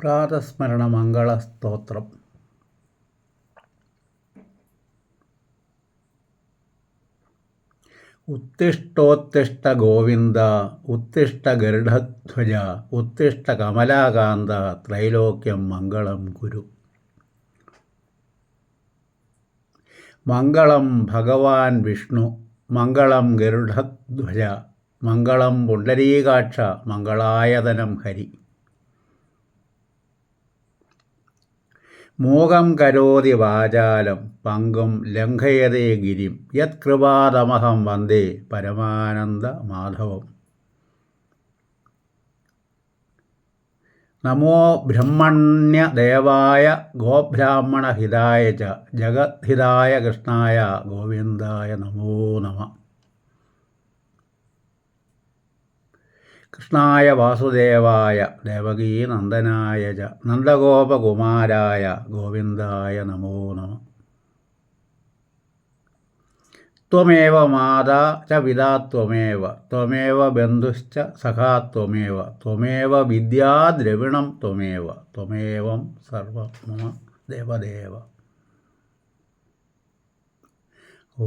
പ്രാതസ്മരണ മംഗള സ്തോത്രം ഉത്തിഷ്ടോത്തിഷ്ട ഗോവിന്ദ ഉത്തിഷ്ട ഗരുഡധ്വജ ഉത്തിഷ്ട കമലാകാന്ത ത്രൈലോക്യം മംഗളം കുരു മംഗളം ഭഗവാൻ വിഷ്ണു മംഗളം ഗരുഡധ്വജ മംഗളം പുണ്ടരീകാക്ഷ മംഗളായതനം ഹരി. മൂകം കരോതി വാചാലം പങ്കും ലംഘയതേ ഗിരിം. യത്കൃപാതമഹം വന്ദേ പരമാനന്ദ മാധവം. നമോ ബ്രഹ്മണ്യദേവായ ഗോബ്രാഹ്മണഹിതായ ച ജഗദ്ഹിതായ കൃഷ്ണായ ഗോവിന്ദായ നമോ നമ. കൃഷ്ണായ വാസുദേവായ ദേവകീ നന്ദനായ ച നന്ദഗോപകുമാരായ ഗോവിന്ദായ നമോ നമ. ത്വമേവ മാതാ ച പിതാ ത്വമേവ ത്വമേവ ബന്ധുശ്ച സഖാ ത്വമേവ ത്വമേവ വിദ്യാദ്രവിണം ത്വമേവ ത്വമേവം സർവ മമ ദേവദേവ. ഓ